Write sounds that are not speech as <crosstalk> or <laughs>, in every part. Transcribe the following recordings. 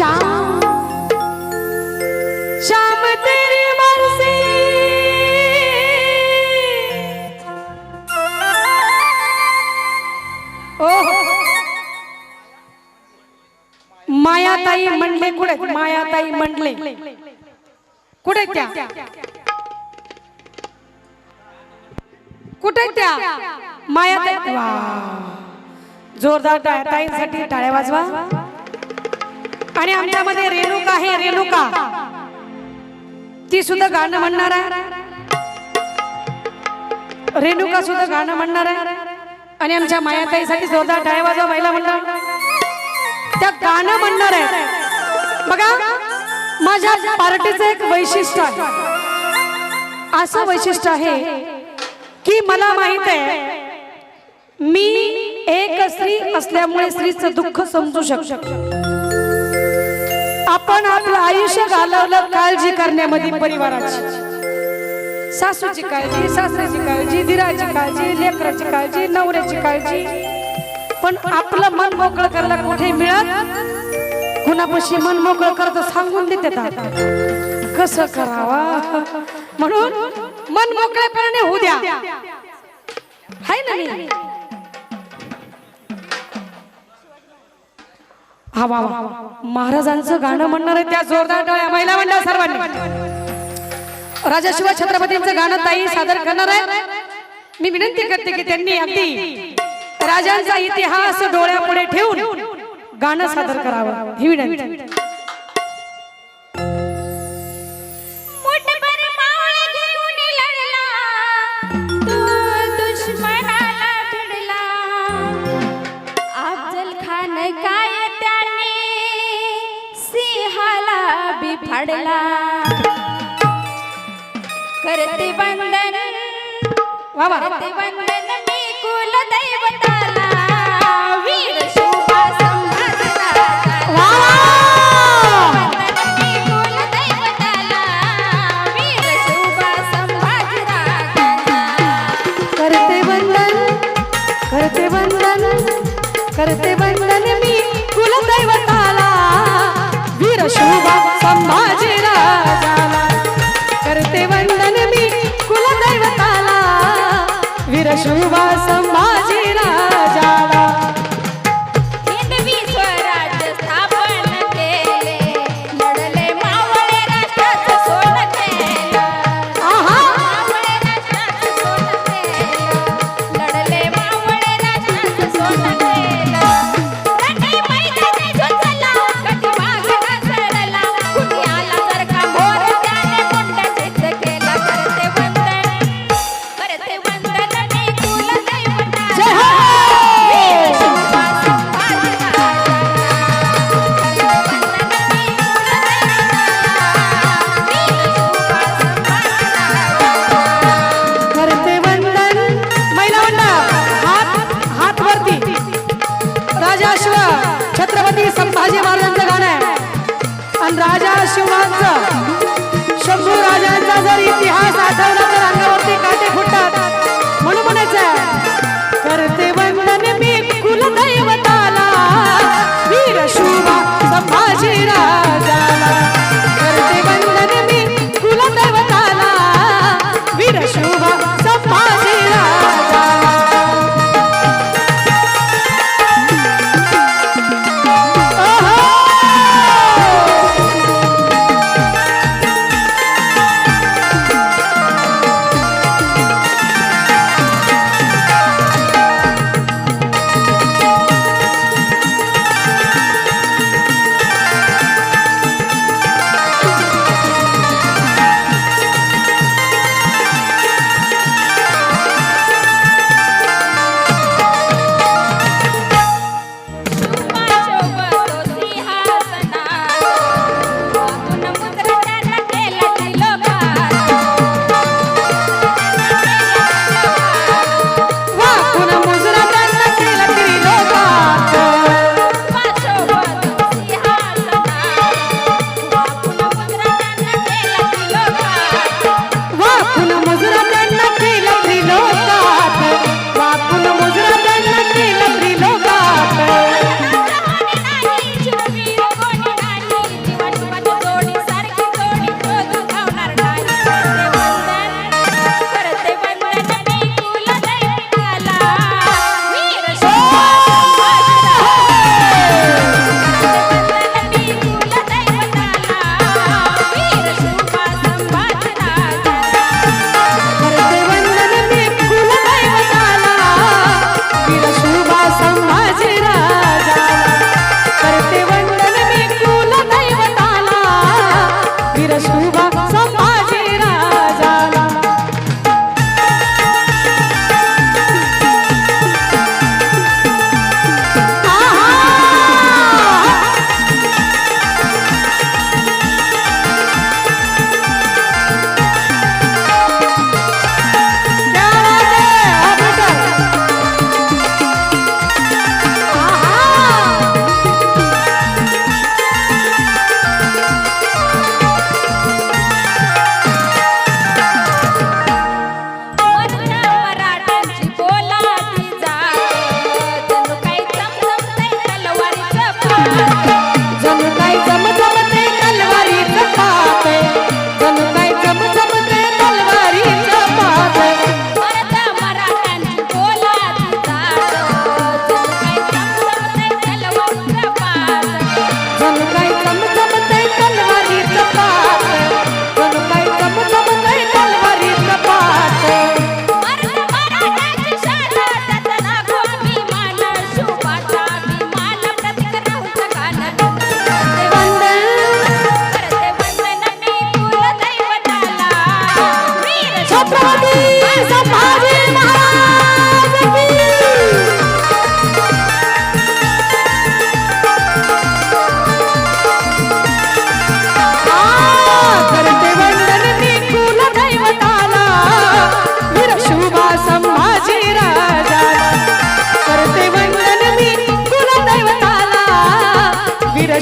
श्याम। श्याम तेरी मर्जी। मायाताई म्हणले कुठे मायाताई म्हणले। कुठे त्या? कुठे त्या? मायाताई वा। जोरदार टाळ्या ताईंसाठी टाळ्या वाजवा. आणि आमच्यामध्ये रेणुका आहे रेणुका. ती सुद्धा गाणं म्हणणार आहे. रेणुका सुद्धा गाणं म्हणणार आहे. आणि आमच्या मायाताईसाठी जोरदार टाळ्या वाजवा म्हणणार त्या गाणं म्हणणार आहे. बघा माझ्या पार्टीचं एक वैशिष्ट्य आहे. असं वैशिष्ट्य आहे की मला माहीत आहे मी एक स्त्री असल्यामुळे स्त्रीचं दुःख समजू शकतो. आपण आपलं आयुष्य घालवलं काळजी करण्यामध्ये परिवाराची. सासूची काळजी सासऱ्याची काळजी दिराची काळजी लेकराची काळजी नवऱ्याची काळजी. पण आपलं मन मोकळं करायला कुठे मिळत? कुणापाशी मन मोकळं करत सांगून देते कसं करावा? म्हणून मन मोकळेपणाने होऊ द्या. हाय ना? हा वा महाराजांचं गाणं म्हणणार आहे त्या जोरदार डोळ्या महिला मंडळ सर्वांनी. राजा शिव छत्रपतींचं गाणं ताई सादर करणार आहे. मी विनंती करते की त्यांनी अगदी राजांचा इतिहास डोळ्यापुढे ठेवून गाणं सादर करावं. ही विनंती. करते वंदन मी कुल दैवताला वीर शोभा कुल करते वंदन करते वंदन करते वंदन मी कुलदैवताला वीर शोभा संभाजी राजाला वीर आठवला <laughs>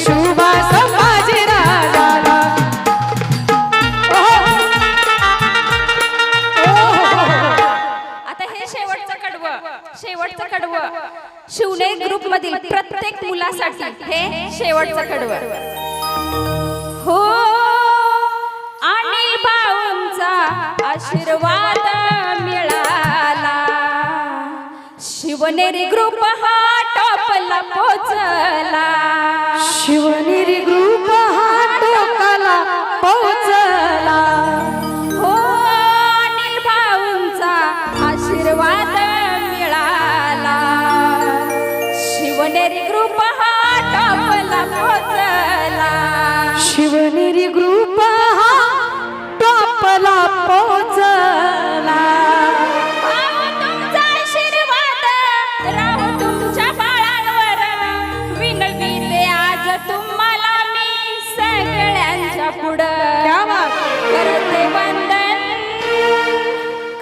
शोभा संभाजी राजाला आता हे शेवटचं कडवं. शेवटचं कडवं. शिवने ग्रुप मधील प्रत्येक मुलासाठी हे शेवटचं कडवं. हो अनिल भाऊंचा आशीर्वाद मिळाला. शिवनेरी ग्रुप हा टॉपला पोचला. शिवनेरी ग्रुप हा टोकाला पोचला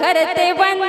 करते वंदन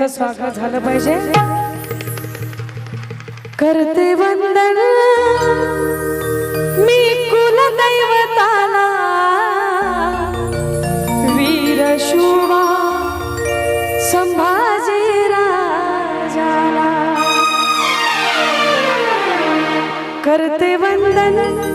त्यांचं स्वागत झालं पाहिजे. करते वंदन. मी कुलदैवताला. वीर शोभा संभाजी राजाला. करते वंदन.